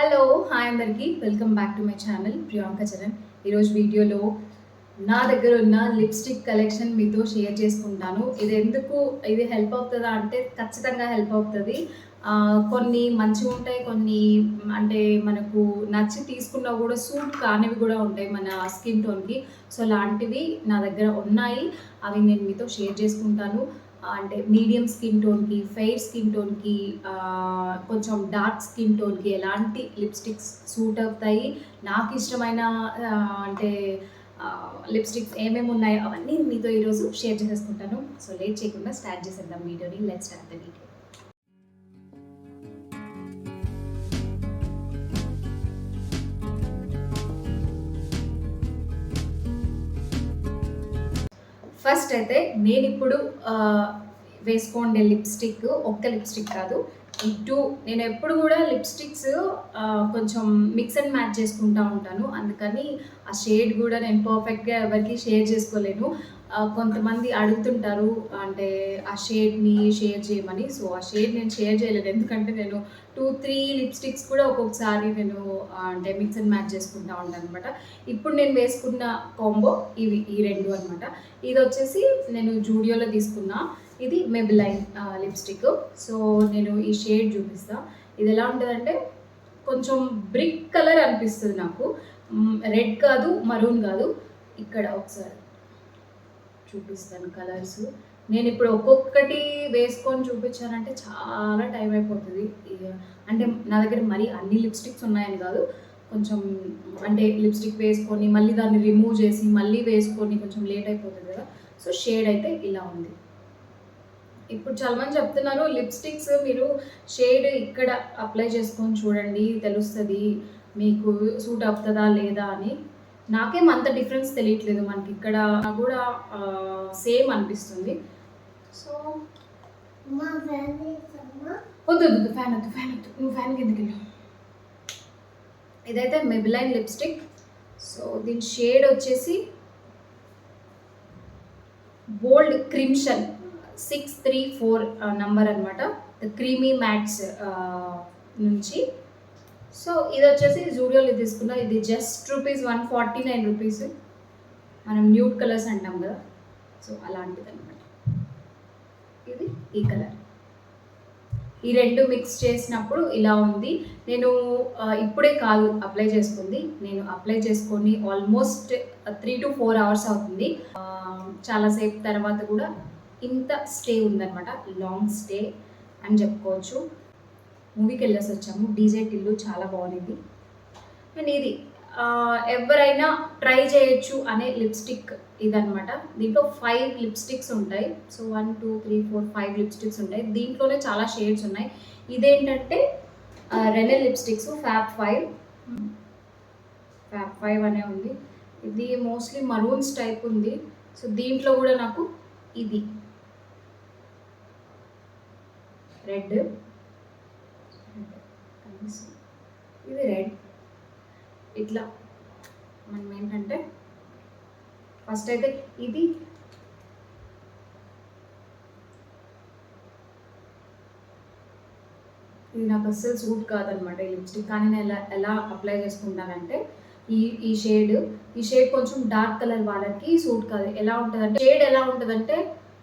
Hello hi అందరికీ. Welcome back to my channel Priyanka Charan ఈరోజు వీడియోలో నా దగ్గర ఉన్న లిప్స్టిక్ కలెక్షన్ మీతో షేర్ చేసుకుంటాను. ఇది ఎందుకు ఇది హెల్ప్ అవుతుందా అంటే ఖచ్చితంగా హెల్ప్ అవుతుంది. కొన్ని మంచిగా ఉంటాయి కొన్ని అంటే మనకు నచ్చి తీసుకున్నా కూడా సూట్ కానివి కూడా ఉంటాయి మన స్కిన్ టోన్కి సో అలాంటివి నా దగ్గర ఉన్నాయి. అవి నేను మీతో షేర్ చేసుకుంటాను. అంటే మీడియం స్కిన్ టోన్కి ఫెయిర్ స్కిన్ టోన్కి కొంచెం డార్క్ స్కిన్ టోన్కి ఎలాంటి లిప్స్టిక్స్ సూట్ అవుతాయి? నాకు ఇష్టమైన అంటే లిప్స్టిక్స్ ఏమేమి ఉన్నాయో అవన్నీ మీతో ఈరోజు షేర్ చేసేసుకుంటాను. సో లేట్ చేయకుండా స్టార్ట్ చేసేద్దాం వీడియోని. Let start the video first అయితే నేను ఇప్పుడు వేసుకోండే లిప్స్టిక్ ఒక్క లిప్స్టిక్ కాదు ఈ టూ నేను ఎప్పుడు కూడా లిప్స్టిక్స్ కొంచెం మిక్స్ అండ్ మ్యాచ్ చేసుకుంటా ఉంటాను. అందుకని ఆ షేడ్ కూడా నేను పర్ఫెక్ట్గా ఎవరికి షేర్ చేసుకోలేను. కొంతమంది అడుగుతుంటారు అంటే ఆ షేడ్ని షేర్ చేయమని. సో ఆ షేడ్ నేను షేర్ చేయలేను ఎందుకంటే నేను టూ త్రీ లిప్స్టిక్స్ కూడా ఒక్కొక్కసారి నేను అంటే మిక్స్ అండ్ మ్యాచ్ చేసుకుంటా ఉంటాను అనమాట ఇప్పుడు నేను వేసుకున్న కాంబో ఇవి ఈ రెండు అనమాట ఇది వచ్చేసి నేను జూడియోలో తీసుకున్నా. ఇది మెబిలైన్ లిప్స్టిక్ సో నేను ఈ షేడ్ చూపిస్తా. ఇది ఎలా ఉంటుందంటే కొంచెం బ్రిక్ కలర్ అనిపిస్తుంది నాకు. రెడ్ కాదు మరూన్ కాదు. ఇక్కడ ఒకసారి చూపిస్తాను కలర్స్ నేను ఇప్పుడు ఒక్కొక్కటి వేసుకొని చూపించానంటే చాలా టైం అయిపోతుంది. అంటే నా దగ్గర మరీ అన్ని లిప్స్టిక్స్ ఉన్నాయని కాదు. కొంచెం అంటే లిప్స్టిక్ వేసుకొని మళ్ళీ దాన్ని రిమూవ్ చేసి మళ్ళీ వేసుకొని కొంచెం లేట్ అయిపోతుంది కదా. సో షేడ్ అయితే ఇలా ఉంది. ఇప్పుడు చాలా మంది చెప్తున్నారు లిప్స్టిక్స్ మీరు షేడ్ ఇక్కడ అప్లై చేసుకొని చూడండి తెలుస్తుంది మీకు సూట్ అవుతుందా లేదా అని. నాకేం అంత డిఫరెన్స్ తెలియట్లేదు మనకి ఇక్కడ కూడా సేమ్ అనిపిస్తుంది. సో వద్దు వద్దు ఫ్యాన్ వద్దు ఫ్యాన్ వద్దు నువ్వు ఫ్యాన్ కిందకి ఇదైతే మెబిలైన్ లిప్స్టిక్ సో దీని షేడ్ వచ్చేసి bold crimson. Six three four number అనమాట క్రీమీ మ్యాట్స్ నుంచి. సో ఇది వచ్చేసి జూడియోలో తీసుకున్నా ఇది just rupees one forty nine rupees మనం న్యూడ్ కలర్స్ అంటాం కదా. సో అలాంటిది అనమాట ఇది ఈ కలర్ ఈ రెండు మిక్స్ చేసినప్పుడు ఇలా ఉంది. నేను uh, ఇప్పుడే కాదు అప్లై చేసుకుంది. నేను అప్లై చేసుకొని almost three to four hours అవుతుంది. Uh, చాలాసేపు తర్వాత కూడా ఇంత స్టే ఉందన్నమాట. లాంగ్ స్టే అని చెప్పుకోవచ్చు. మూవీకి వెళ్ళేసి వచ్చాము. డీజే టిల్లు చాలా బాగుంది. అండ్ ఇది ఎవరైనా ట్రై చేయొచ్చు అనే లిప్స్టిక్ ఇదనమాట దీంట్లో ఫైవ్ లిప్స్టిక్స్ ఉంటాయి. So one two three four five lipsticks ఉంటాయి. దీంట్లోనే చాలా షేడ్స్ ఉన్నాయి. ఇదేంటంటే రెనెల్ lipsticks fab five fab five అనే ఉంది. ఇది మోస్ట్లీ మరూన్స్ టైప్ ఉంది. సో దీంట్లో కూడా నాకు ఇది. రెడ్ ఇది రెడ్ ఇట్లా మనం ఏంటంటే ఫస్ట్ అయితే ఇది ఇది నాకు అస్సలు సూట్ కాదనమాట ఈ లిప్స్టిక్ కానీ నేను ఎలా ఎలా అప్లై చేసుకుంటానంటే ఈ ఈ షేడ్ ఈ షేడ్ కొంచెం డార్క్ కలర్ వాళ్ళకి సూట్ కాదు. ఎలా ఉంటుందంటే షేడ్ ఎలా ఉంటుందంటే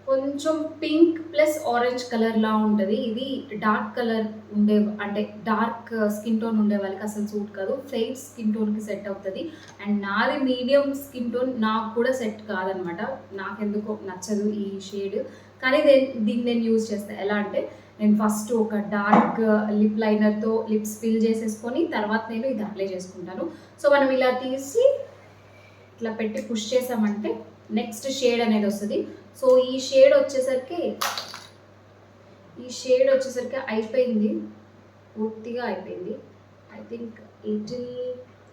కొంచెం పింక్ ప్లస్ ఆరెంజ్ కలర్ లా ఉంటుంది. ఇది డార్క్ కలర్ ఉండే అంటే డార్క్ స్కిన్ టోన్ ఉండే వాళ్ళకి అసలు సూట్ కాదు. ఫెయిర్ స్కిన్ టోన్కి సెట్ అవుతుంది. అండ్ నాది మీడియం స్కిన్ టోన్ నాకు కూడా సెట్ కాదనమాట. నాకెందుకో నచ్చదు ఈ షేడ్. కానీ దీన్ని నేను యూజ్ చేస్తాను ఎలా అంటే నేను ఫస్ట్ ఒక డార్క్ లిప్ లైనర్తో లిప్స్ ఫిల్ చేసేసుకొని తర్వాత నేను ఇది అప్లై చేసుకుంటాను. సో మనం ఇలా తీసి ఇట్లా పెట్టి పుష్ చేసామంటే నెక్స్ట్ షేడ్ అనేది వస్తుంది. సో ఈ షేడ్ వచ్చేసరికి ఈ షేడ్ వచ్చేసరికి అయిపోయింది. పూర్తిగా అయిపోయింది. ఐ థింక్ ఎయిటిల్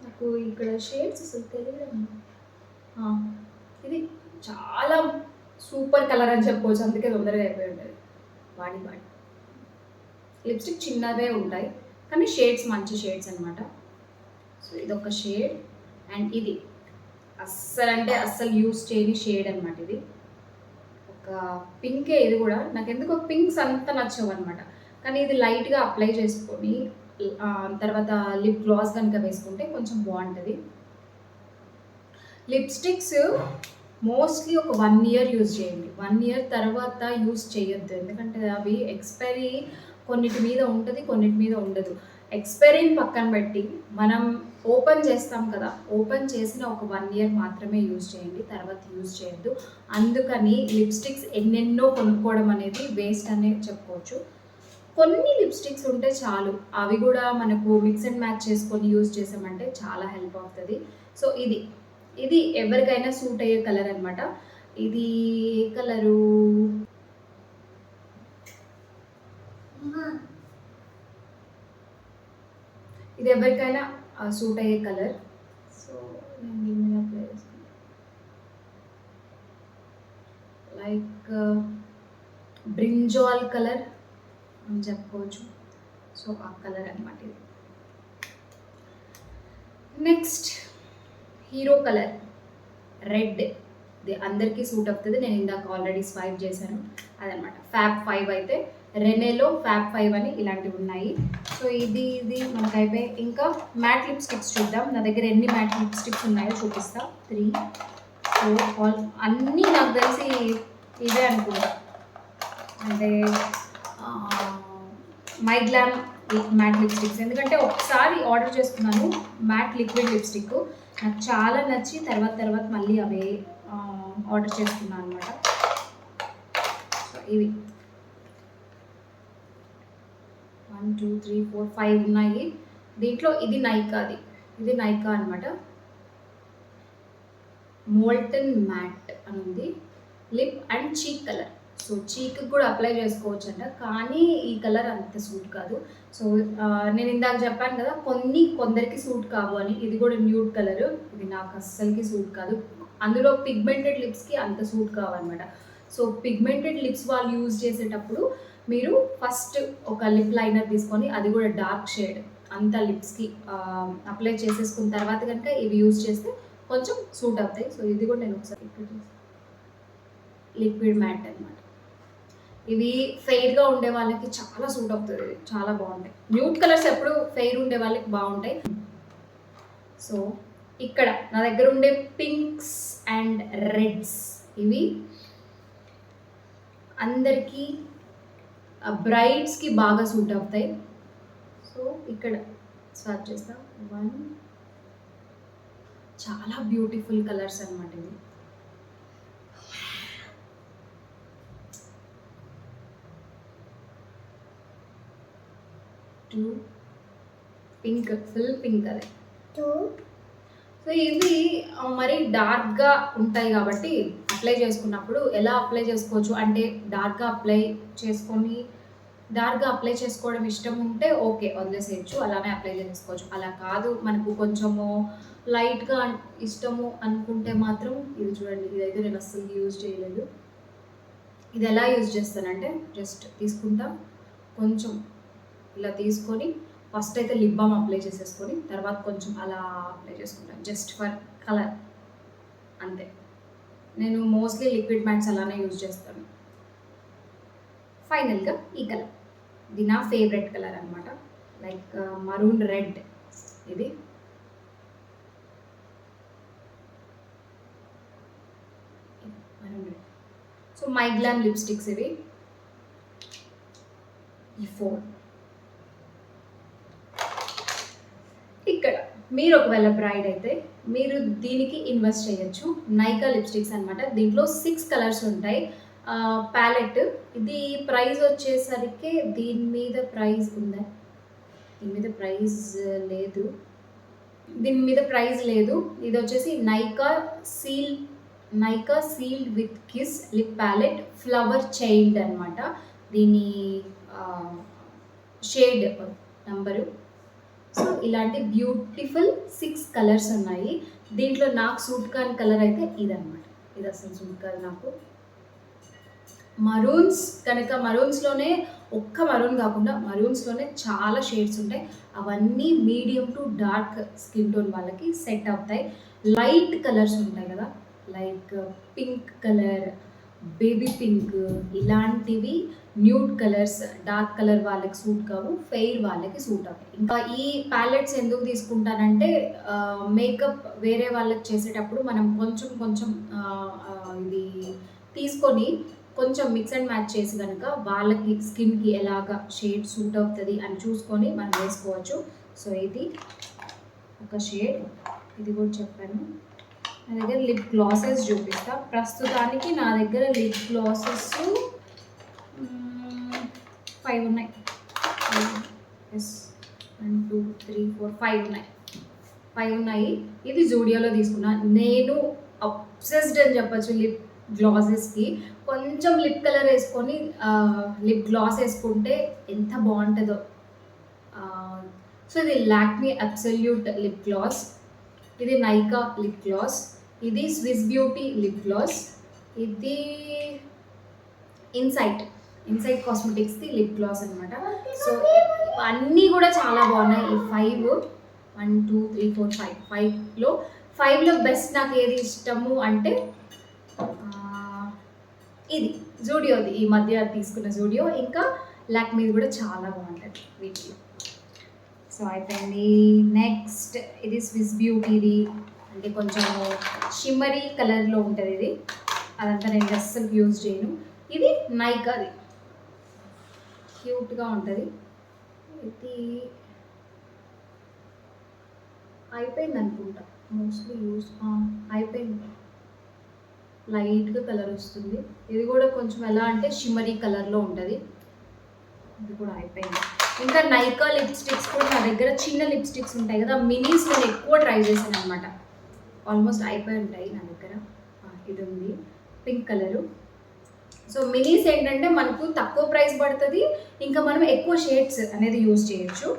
నాకు ఇక్కడ షేడ్స్ అసలు తెలియదు. ఇది చాలా సూపర్ కలర్ అని చెప్పుకోవచ్చు అందుకే తొందరగా అయిపోయి ఉంటుంది. వాడి వాడి. లిప్స్టిక్ చిన్నదే ఉంటాయి కానీ షేడ్స్ మంచి షేడ్స్ అనమాట సో ఇది ఒక షేడ్ అండ్ ఇది. అస్సలు అంటే అస్సలు యూస్ చేయని షేడ్ అనమాట ఇది. పింకే ఇది కూడా. నాకు ఎందుకో పింక్స్ అంత నచ్చవు అనమాట కానీ ఇది లైట్గా అప్లై చేసుకొని తర్వాత లిప్ గ్లాస్ కనుక వేసుకుంటే కొంచెం బాగుంటుంది. లిప్స్టిక్స్ మోస్ట్లీ ఒక వన్ ఇయర్ యూజ్ చేయండి. వన్ ఇయర్ తర్వాత యూజ్ చేయొద్దు. ఎందుకంటే అవి ఎక్స్పైరీ కొన్నిటి మీద ఉంటుంది కొన్నిటి మీద ఉండదు. ఎక్స్పైరీని పక్కన పెట్టి మనం ఓపెన్ చేస్తాం కదా ఓపెన్ చేసిన ఒక వన్ ఇయర్ మాత్రమే యూజ్ చేయండి తర్వాత యూజ్ చేయొద్దు. అందుకని లిప్స్టిక్స్ ఎన్నెన్నో కొనుక్కోవడం అనేది వేస్ట్ అనే చెప్పుకోవచ్చు. కొన్ని లిప్స్టిక్స్ ఉంటే చాలు అవి కూడా మనకు మిక్స్ అండ్ మ్యాచ్ చేసుకొని యూజ్ చేసామంటే చాలా హెల్ప్ అవుతుంది. సో ఇది ఇది ఎవరికైనా సూట్ అయ్యే కలర్ అనమాట ఇది ఏ కలరు ఇది ఎవరికైనా సూట్ అయ్యే కలర్. సో నేను దీని మీద అప్లై చేసుకున్నాను లైక్ బ్రింజాల్ కలర్ అని చెప్పుకోవచ్చు. సో ఆ కలర్ అనమాట ఇది. నెక్స్ట్ హీరో కలర్ రెడ్ ఇది అందరికీ సూట్ అవుతుంది. నేను ఇందాక ఆల్రెడీ స్వైప్ చేశాను. అదనమాట ఫ్యాబ్ ఫైవ్ అయితే రెనెలో ఫ్యాబ్ ఫైవ్ అని ఇలాంటివి ఉన్నాయి. సో ఇది ఇది మనకు అయిపోయి ఇంకా మ్యాట్ లిప్స్టిక్స్ చూద్దాం. నా దగ్గర ఎన్ని మ్యాట్ లిప్స్టిక్స్ ఉన్నాయో చూపిస్తా. త్రీ ఫోర్ ఆల్ అన్నీ నాకు తెలిసి ఇవే అనుకుంటా. అంటే మై గ్లామ్ మ్యాట్ లిప్స్టిక్స్ ఎందుకంటే ఒకసారి ఆర్డర్ చేసుకున్నాను మ్యాట్ లిక్విడ్ లిప్స్టిక్ నాకు చాలా నచ్చి తర్వాత తర్వాత మళ్ళీ అవే ఆర్డర్ చేసుకున్నాను అనమాట ఇవి one two three four five ఉన్నాయి. దీంట్లో ఇది నైకాది ఇది నైకా అనమాట మోల్టన్ మ్యాట్ అని ఉంది. Lip and cheek colour so cheek కూడా అప్లై చేసుకోవచ్చు అంట కానీ ఈ కలర్ అంత సూట్ కాదు. సో నేను ఇందాక చెప్పాను కదా కొన్ని కొందరికి సూట్ కావు అని. ఇది కూడా న్యూడ్ కలర్ ఇది నాకు అస్సలకి సూట్ కాదు. అందులో పిగ్మెంటెడ్ లిప్స్కి అంత సూట్ కావన్నమాట. సో పిగ్మెంటెడ్ లిప్స్ వాళ్ళు యూజ్ చేసేటప్పుడు మీరు ఫస్ట్ ఒక లిప్ లైనర్ తీసుకొని అది కూడా డార్క్ షేడ్ అంత లిప్స్కి అప్లై చేసేసుకున్న తర్వాత కనుక ఇవి యూజ్ చేస్తే కొంచెం సూట్ అవుతాయి. సో ఇది కూడా నేను ఒకసారి లిక్విడ్ మ్యాట్ అన్నమాట. ఇవి ఫెయిర్గా ఉండే వాళ్ళకి చాలా సూట్ అవుతుంది ఇది చాలా బాగుంటాయి. న్యూట్ కలర్స్ ఎప్పుడు ఫెయిర్ ఉండే వాళ్ళకి బాగుంటాయి. సో ఇక్కడ నా దగ్గర ఉండే పింక్స్ అండ్ రెడ్స్ ఇవి అందరికీ బ్రైడ్స్కి బాగా సూట్ అవుతాయి సో ఇక్కడ స్వాప్ చేస్తాం వన్ చాలా బ్యూటిఫుల్ కలర్స్ అన్నమాట ఇవి టూ పింక్ ఫుల్ పింక్ అదే టూ సో ఇవి మరి డార్క్గా ఉంటాయి కాబట్టి అప్లై చేసుకున్నప్పుడు ఎలా అప్లై చేసుకోవచ్చు? అంటే డార్క్గా అప్లై చేసుకొని డార్క్గా అప్లై చేసుకోవడం ఇష్టం ఉంటే ఓకే వదిలేసేయచ్చు అలానే అప్లై చేసుకోవచ్చు. అలా కాదు మనకు కొంచెము లైట్గా ఇష్టము అనుకుంటే మాత్రం ఇది చూడండి ఇదైతే నేను అస్సలు యూజ్ చేయలేదు. ఇది ఎలా యూజ్ చేస్తానంటే జస్ట్ తీసుకుంటా కొంచెం ఇలా తీసుకొని ఫస్ట్ అయితే లిప్ బామ్ అప్లై చేసేసుకొని తర్వాత కొంచెం అలా అప్లై చేసుకుంటాను. జస్ట్ ఫర్ కలర్ అంతే. నేను మోస్ట్లీ లిక్విడ్ మ్యాట్స్ అలానే యూజ్ చేస్తాను. ఫైనల్గా ఈ కలర్ ఇది నా ఫేవరెట్ కలర్ అనమాట లైక్ మరూన్ రెడ్ ఇది. సో మైగ్లామ్ లిప్స్టిక్స్ ఇవి. ఈ ఫోర్ ఇక్కడ మీరు ఒకవేళ బ్రైడ్ అయితే మీరు దీనికి ఇన్వెస్ట్ చేయొచ్చు. నైకా లిప్స్టిక్స్ అన్నమాట. దీంట్లో సిక్స్ కలర్స్ ఉంటాయి. ప్యాలెట్ ఇది ప్రైస్ వచ్చేసరికి దీని మీద ప్రైస్ ఉందా? దీని మీద ప్రైస్ లేదు. దీని మీద ప్రైస్ లేదు. ఇది వచ్చేసి Nykaa seal Nykaa sealed with kiss lip palette flower child అనమాట దీని షేడ్ నంబరు సో ఇలాంటి బ్యూటిఫుల్ సిక్స్ కలర్స్ ఉన్నాయి. దీంట్లో నాకు సూట్ కాని కలర్ అయితే ఇదన్నమాట. ఇది అసలు సూట్ కాదు నాకు. మరూన్స్ కనుక మరూన్స్లోనే ఒక్క మరూన్ కాకుండా మరూన్స్లోనే చాలా షేడ్స్ ఉంటాయి. అవన్నీ medium to dark skin tone వాళ్ళకి సెట్ అవుతాయి. లైట్ కలర్స్ ఉంటాయి కదా. Like pink colour baby pink ఇలాంటివి న్యూడ్ కలర్స్ డార్క్ కలర్ వాళ్ళకి సూట్ కావు ఫెయిర్ వాళ్ళకి సూట్ అవ్వవు. ఇంకా ఈ ప్యాలెట్స్ ఎందుకు తీసుకుంటానంటే మేకప్ వేరే వాళ్ళకి చేసేటప్పుడు మనం కొంచెం కొంచెం ఇది తీసుకొని కొంచెం మిక్స్ అండ్ మ్యాచ్ చేసి కనుక వాళ్ళకి స్కిన్కి ఎలాగ షేడ్ సూట్ అవుతుంది అని చూసుకొని మనం వేసుకోవచ్చు. సో ఇది ఒక షేడ్. ఇది కూడా చెప్పాను. నా దగ్గర లిప్ గ్లాసెస్ చూపిస్తా. ప్రస్తుతానికి నా దగ్గర లిప్ గ్లాసెస్ ఫైవ్ ఉన్నాయి. Yes one two three four five ఉన్నాయి. ఫైవ్ ఉన్నాయి. ఇది జూడియోలో తీసుకున్నా. నేను అబ్సెస్డ్ అని చెప్పచ్చు లిప్ గ్లాసెస్కి కొంచెం లిప్ కలర్ వేసుకొని లిప్ గ్లాస్ వేసుకుంటే ఎంత బాగుంటుందో. సో ఇది లాక్మీ అబ్సల్యూట్ లిప్ గ్లాస్ ఇది నైకా లిప్ గ్లాస్ ఇది స్విస్ బ్యూటీ లిప్ గ్లాస్ ఇది ఇన్సైట్ ఇన్సైట్ కాస్మెటిక్స్ది లిప్ గ్లాస్ అనమాట సో అన్నీ కూడా చాలా బాగున్నాయి. ఈ five one two three four five ఫైవ్లో ఫైవ్లో బెస్ట్ నాకు ఏది ఇష్టము అంటే ఇది జూడియోది. ఈ మధ్య తీసుకున్న జూడియో. ఇంకా లాక్మీది కూడా చాలా బాగుంటుంది వీటిలో. సో అయిపోయింది నెక్స్ట్ ఇది స్విస్ బ్యూటీది అంటే కొంచెం షిమ్మరీ కలర్లో ఉంటుంది ఇది. అదంతా నేను అస్సలు యూజ్ చేయను. ఇది నైకాది క్యూట్గా ఉంటుంది. ఇది అయిపోయింది అనుకుంటా. మోస్ట్లీ యూజ్ అయిపోయింది. లైట్గా కలర్ వస్తుంది. ఇది కూడా కొంచెం ఎలా అంటే షిమ్మరీ కలర్లో ఉంటుంది. ఇది కూడా అయిపోయింది. ఇంకా నైకా లిప్స్టిక్స్ కూడా నా దగ్గర చిన్న లిప్స్టిక్స్ ఉంటాయి కదా మినీస్ నేను ఎక్కువ ట్రై చేశాను అనమాట ఆల్మోస్ట్ అయిపోయి ఉంటాయి నా దగ్గర. ఇది ఉంది. పింక్ కలరు సో మినీస్ ఏంటంటే మనకు తక్కువ ప్రైస్ పడుతుంది ఇంకా మనం ఎక్కువ షేడ్స్ అనేది యూజ్ చేయొచ్చు.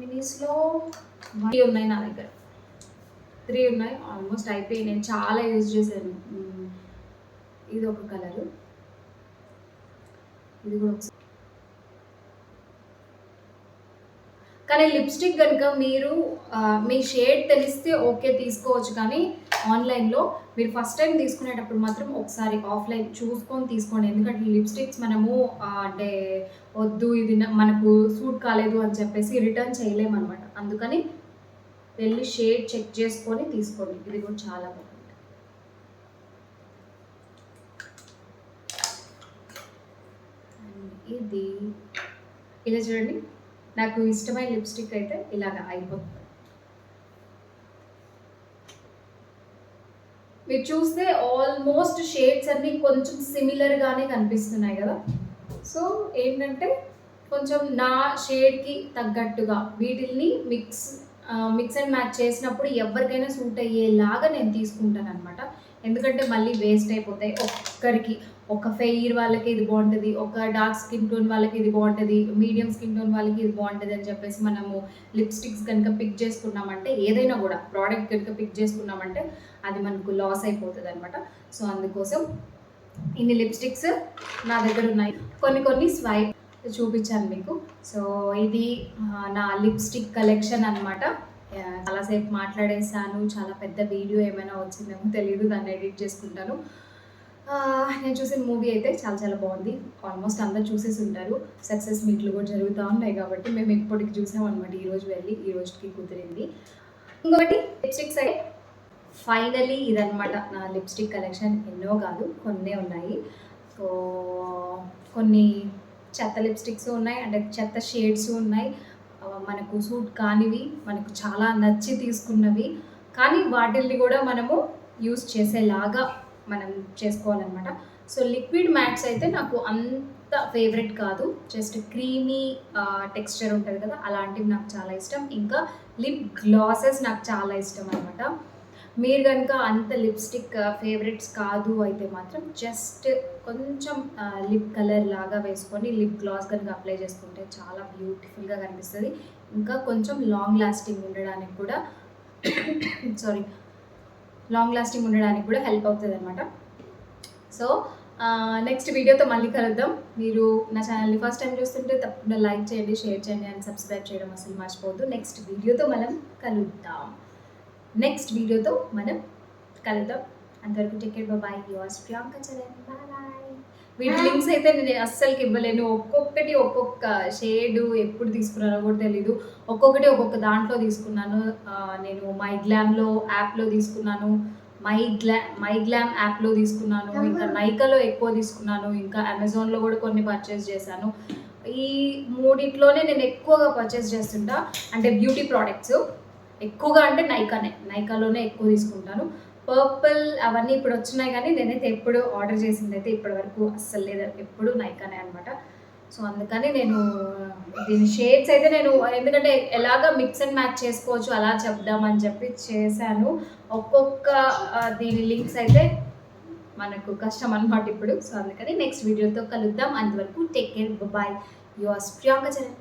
మినీస్లో త్రీ ఉన్నాయి నా దగ్గర. త్రీ ఉన్నాయి ఆల్మోస్ట్ అయిపోయి నేను చాలా యూజ్ చేశాను. ఇది ఒక కలరు ఇది కూడా ఒకసారి కానీ లిప్స్టిక్ కనుక మీరు మీ షేడ్ తెలిస్తే ఓకే తీసుకోవచ్చు కానీ ఆన్లైన్లో మీరు ఫస్ట్ టైం తీసుకునేటప్పుడు మాత్రం ఒకసారి ఆఫ్లైన్ చూసుకొని తీసుకోండి. ఎందుకంటే లిప్స్టిక్స్ మనము అంటే వద్దు ఇది మనకు సూట్ కాలేదు అని చెప్పేసి రిటర్న్ చేయలేమన్నమాట. అందుకని వెళ్ళి షేడ్ చెక్ చేసుకొని తీసుకోండి. ఇది కూడా చాలా బాగుంది ఇది ఇలా చూడండి. నాకు ఇష్టమైన లిప్స్టిక్ అయితే ఇలాగ అయిపోతుంది. మీరు చూస్తే ఆల్మోస్ట్ షేడ్స్ అన్నీ కొంచెం సిమిలర్గానే కనిపిస్తున్నాయి కదా. సో ఏంటంటే కొంచెం నా షేడ్కి తగ్గట్టుగా వీటిల్ని మిక్స్ మిక్స్ అండ్ మ్యాచ్ చేసినప్పుడు ఎవరికైనా సూట్ అయ్యేలాగా నేను తీసుకుంటాను అనమాట ఎందుకంటే మళ్ళీ వేస్ట్ అయిపోతాయి ఒక్కరికి. ఒక ఫెయిర్ వాళ్ళకి ఇది బాగుంటుంది ఒక డార్క్ స్కిన్ టోన్ వాళ్ళకి ఇది బాగుంటుంది మీడియం స్కిన్ టోన్ వాళ్ళకి ఇది బాగుంటుంది అని చెప్పేసి మనము లిప్స్టిక్స్ కనుక పిక్ చేసుకున్నామంటే ఏదైనా కూడా ప్రోడక్ట్ కనుక పిక్ చేసుకున్నామంటే అది మనకు లాస్ అయిపోతుంది అనమాట సో అందుకోసం ఇన్ని లిప్స్టిక్స్ నా దగ్గర ఉన్నాయి. కొన్ని కొన్ని స్వైప్ చూపించాను మీకు. సో ఇది నా లిప్స్టిక్ కలెక్షన్ అనమాట చాలాసేపు మాట్లాడేసాను చాలా పెద్ద వీడియో ఏమైనా వచ్చిందేమో తెలియదు దాన్ని ఎడిట్ చేసుకుంటాను. నేను చూసిన మూవీ అయితే చాలా చాలా బాగుంది. ఆల్మోస్ట్ అందరు చూసేసి ఉంటారు. సక్సెస్ మీట్లు కూడా జరుగుతూ ఉన్నాయి కాబట్టి మేము ఇప్పటికి చూసాం అనమాట ఈ రోజు వెళ్ళి ఈ రోజుకి కుదిరింది. ఇంకొకటి లిప్స్టిక్స్ అయితే ఫైనలీ ఇదనమాట నా లిప్స్టిక్ కలెక్షన్ ఎన్నో కాదు కొన్నే ఉన్నాయి. సో కొన్ని చెత్త లిప్స్టిక్స్ ఉన్నాయి. అంటే చెత్త షేడ్స్ ఉన్నాయి. మనకు సూట్ కానివి మనకు చాలా నచ్చి తీసుకున్నవి. కానీ వాటిల్ని కూడా మనము యూస్ చేసేలాగా మనం చేసుకోవాలన్నమాట. సో లిక్విడ్ మ్యాట్స్ అయితే నాకు అంత ఫేవరెట్ కాదు. జస్ట్ క్రీమీ టెక్స్చర్ ఉంటుంది కదా అలాంటివి నాకు చాలా ఇష్టం. ఇంకా లిప్ గ్లాసెస్ నాకు చాలా ఇష్టం అనమాట మీరు కనుక అంత లిప్స్టిక్ ఫేవరెట్స్ కాదు అయితే మాత్రం జస్ట్ కొంచెం లిప్ కలర్ లాగా వేసుకొని లిప్ గ్లాస్ కనుక అప్లై చేసుకుంటే చాలా బ్యూటిఫుల్గా కనిపిస్తుంది. ఇంకా కొంచెం లాంగ్ లాస్టింగ్ ఉండడానికి కూడా సారీ లాంగ్ లాస్టింగ్ ఉండడానికి కూడా హెల్ప్ అవుతుంది అనమాట సో నెక్స్ట్ వీడియోతో మళ్ళీ కలుద్దాం. మీరు నా ఛానల్ని ఫస్ట్ టైం చూస్తుంటే తప్పకుండా లైక్ చేయండి షేర్ చేయండి అండ్ సబ్స్క్రైబ్ చేయడం అసలు మర్చిపోవద్దు. నెక్స్ట్ వీడియోతో మనం కలుద్దాం. నెక్స్ట్ వీడియోతో మనం కలుద్దాం. అంతవరకు take care bye yours Priyanka Charan bye వీటి లింక్స్ అయితే నేను అస్సలకి ఇవ్వలేను. ఒక్కొక్కటి ఒక్కొక్క షేడ్ ఎప్పుడు తీసుకున్నానో కూడా తెలీదు. ఒక్కొక్కటి ఒక్కొక్క దాంట్లో తీసుకున్నాను. నేను మై గ్లామ్లో యాప్లో తీసుకున్నాను. మై గ్లా మై గ్లామ్ యాప్లో తీసుకున్నాను ఇంకా నైకాలో ఎక్కువ తీసుకున్నాను. ఇంకా అమెజాన్లో కూడా కొన్ని పర్చేస్ చేశాను. ఈ మూడిట్లోనే నేను ఎక్కువగా పర్చేస్ చేస్తుంటా. అంటే బ్యూటీ ప్రోడక్ట్స్ ఎక్కువగా అంటే నైకానే నైకాలోనే ఎక్కువ తీసుకుంటాను. పర్పుల్ అవన్నీ ఇప్పుడు వచ్చినాయి కానీ నేనైతే ఎప్పుడు ఆర్డర్ చేసింది అయితే ఇప్పటి వరకు అస్సలు లేదు. ఎప్పుడు నైకానే అనమాట. సో అందుకని నేను దీని షేడ్స్ అయితే నేను ఎందుకంటే ఎలాగ మిక్స్ అండ్ మ్యాచ్ చేసుకోవచ్చు అలా చెప్దామని చెప్పి చేశాను. ఒక్కొక్క దీని లింక్స్ అయితే మనకు కష్టం అనమాట ఇప్పుడు. సో అందుకని నెక్స్ట్ వీడియోతో కలుద్దాం. అంతవరకు take care bye your Priyanka Charan